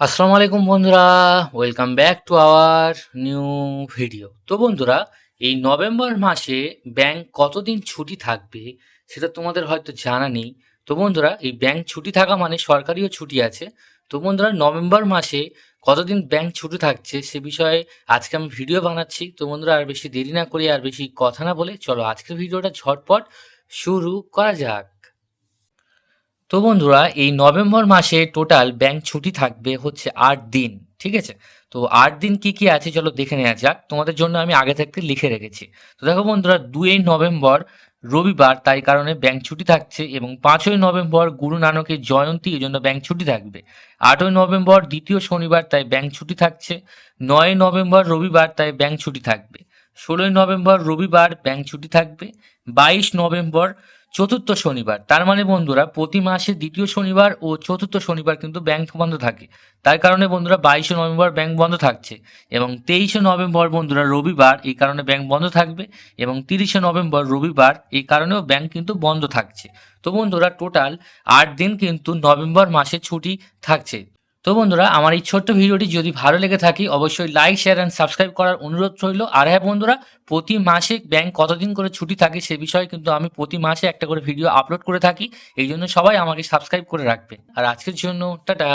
আসসালামু আলাইকুম বন্ধুরা welcome back to our new video তো বন্ধুরা, এই নভেম্বর মাসে ব্যাংক কতদিন ছুটি থাকবে সেটা তোমাদের হয়তো জানা নেই। তো বন্ধুরা, এই ব্যাংক ছুটি থাকা মানে সরকারিও ছুটি আছে। তো বন্ধুরা, নভেম্বর মাসে কতদিন ব্যাংক ছুটি থাকছে সে বিষয়ে আজকে আমি ভিডিও বানাচ্ছি। তো বন্ধুরা, আর বেশি দেরি না করে আর বেশি কথা না বলে চলো আজকের ভিডিওটা ঝটপট শুরু করা যাক। তো বন্ধুরা, এই নভেম্বর মাসে টোটাল ব্যাংক ছুটি থাকবে হচ্ছে আট দিন, ঠিক আছে? তো আট দিন কি কি আছে চলো দেখে নেওয়া যাক। তোমাদের জন্য আমি আগে থাকতে লিখে রেখেছি। তো দেখো বন্ধুরা, দুই নভেম্বর রবিবার, তাই কারণে ব্যাংক ছুটি থাকছে এবং পাঁচই নভেম্বর গুরু নানকের জয়ন্তী, এই জন্য ব্যাংক ছুটি থাকবে। আটই নভেম্বর দ্বিতীয় শনিবার, তাই ব্যাংক ছুটি থাকছে। নয় নভেম্বর রবিবার, তাই ব্যাংক ছুটি থাকবে। ষোলোই নভেম্বর রবিবার ব্যাংক ছুটি থাকবে। বাইশ নভেম্বর চতুর্থ শনিবার। তার মানে বন্ধুরা, প্রতি মাসে দ্বিতীয় শনিবার ও চতুর্থ শনিবার কিন্তু ব্যাংক বন্ধ থাকে। তার কারণে বন্ধুরা, বাইশে নভেম্বর ব্যাংক বন্ধ থাকছে এবং তেইশে নভেম্বর বন্ধুরা, রবিবার এই কারণে ব্যাংক বন্ধ থাকবে এবং তিরিশে নভেম্বর, রবিবার এই কারণেও ব্যাংক কিন্তু বন্ধ থাকছে। তো বন্ধুরা টোটাল আট দিন কিন্তু নভেম্বর মাসে ছুটি থাকছে। তো বন্ধুরা, আমার এই ছোট্ট ভিডিওটি যদি ভালো লেগে থাকে, অবশ্যই লাইক শেয়ার অ্যান্ড সাবস্ক্রাইব করার অনুরোধ রইল। আর হ্যাঁ বন্ধুরা, প্রতি মাসে ব্যাংক কতদিন করে ছুটি থাকে সে বিষয়ে কিন্তু আমি প্রতি মাসে একটা করে ভিডিও আপলোড করে থাকি। এই জন্য সবাই আমাকে সাবস্ক্রাইব করে রাখবে। আর আজকের জন্য, টাটা!